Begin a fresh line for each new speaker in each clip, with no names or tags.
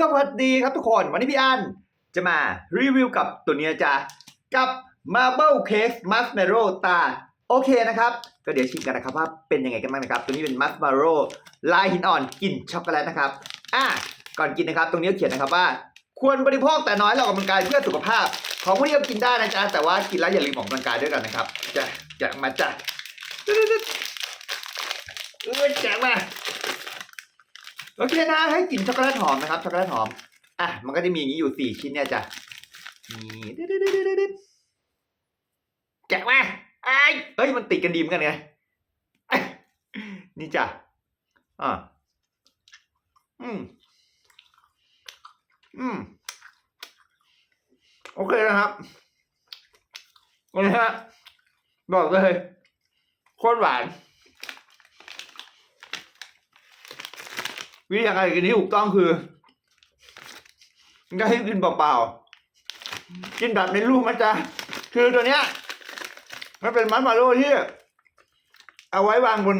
สวัสดีครับทุกคน วันนี้พี่อันจะมารีวิวกับตัวนี้จ้ะกับ Marble Cake Marshmallow ตาโอเคนะครับ ก็เดี๋ยวชิมกันนะครับว่าเป็นยังไงกันบ้างนะครับ ตัวนี้เป็น Marshmallow ลายหินอ่อนกลิ่นช็อกโกแลตนะครับอะก่อนกินนะครับ ตรงนี้เขียนนะครับว่า ควรบริโภคแต่น้อยและออกกำลังกายเพื่อสุขภาพ ของพวกนี้ก็กินได้นะจ๊ะแต่ว่ากินแล้วอย่าลืมออกกำลังกายด้วยกันนะครับจะจะมาจ้ะเออแจกมา โอเคนะให้กลิ่นช็อกโกแลตหอมนะครับช็อกโกแลตหอมอะมันก็จะมีอย่างนี้อยู่สี่ชิ้นเนี่ยจ้ะนี่ดึ๊ดดึ๊ดดึ๊ดดึ๊ดดึ๊ดแกะมาไอ้เฮ้ยมันติดกันดีเหมือนกันไงนี่จ้ะอ่าอืมอืมโอเคนะครับวันนี้ฮะบอกเลยโคตรหวาน วิธีการกินที่ถูกต้องคือก็ให้กินเปล่าๆกินแบบในรูปมันจะคือตัวเนี้ยมันเป็นมัสมาโร่ที่ เอาไว้วางบน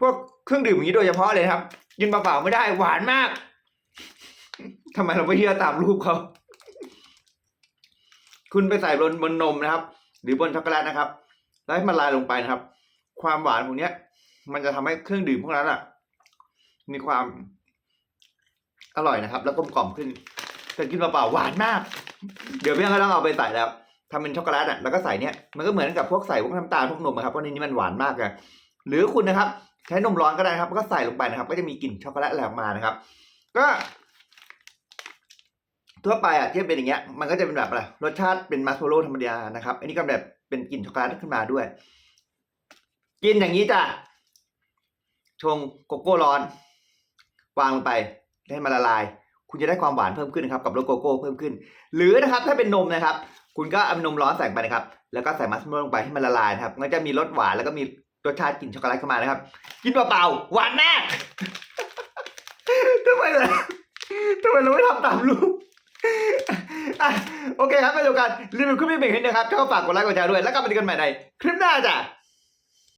พวกเครื่องดื่มอย่างนี้โดยเฉพาะเลยครับ กินเปล่าๆไม่ได้หวานมากทำไมเราไม่เชื่อตามรูปเขาคุณไปใส่บนบนนมนะครับ หรือบนช็อกโกแลตนะครับ แล้วให้มันละลายลงไปนะครับ ความหวานพวกเนี้ยมันจะทำให้เครื่องดื่มพวกนั้นอะ มีความอร่อยนะครับ แล้วกลมกล่อมขึ้นแต่กินเปล่าๆหวานมาก เดี๋ยวพี่ยังก็ต้องเอาไปใส่แล้วทำเป็นช็อกโกแลตอะแล้วก็ใส่เนี้ยมันก็เหมือนกับพวกใส่พวกน้ำตาลพวกนมอะครับเพราะในนี้มันหวานมากเลยหรือคุณนะครับ ใช้นมร้อนก็ได้ครับ ก็ใส่ลงไปนะครับ ก็จะมีกลิ่นช็อกโกแลตแหลมมานะครับ ก็ทั่วไปอะที่เป็นอย่างเงี้ยมันก็จะเป็นแบบอะไรรสชาติเป็นมัสโมโล่ธรรมดานะครับ อันนี้ก็แบบเป็นกลิ่นช็อกโกแลตขึ้นมาด้วย กินอย่างนี้จ้ะชงโกโก้ร้อน วางลงไปให้มันละลาย คุณจะได้ความหวานเพิ่มขึ้นนะครับกับรสโกโก้เพิ่มขึ้น หรือนะครับถ้าเป็นนมนะครับ คุณก็เอานมร้อนใส่ไปนะครับ แล้วก็ใส่มัสมั่นลงไปให้มันละลายนะครับมันจะมีรสหวานแล้วก็มีรสชาติกลิ่นช็อกโกแลตเข้ามานะครับ กินเปล่าๆหวานมากทำไมล่ะทำไมเราไม่ทำตามรูปอะโอเคครับไปดูกันรีวิวคลิปนี้เป็นคลิปนะครับก็ฝากกดไลค์กดแชร์ด้วยแล้วก็ไปดูกันใหม่ในคลิปหน้าจ้ะ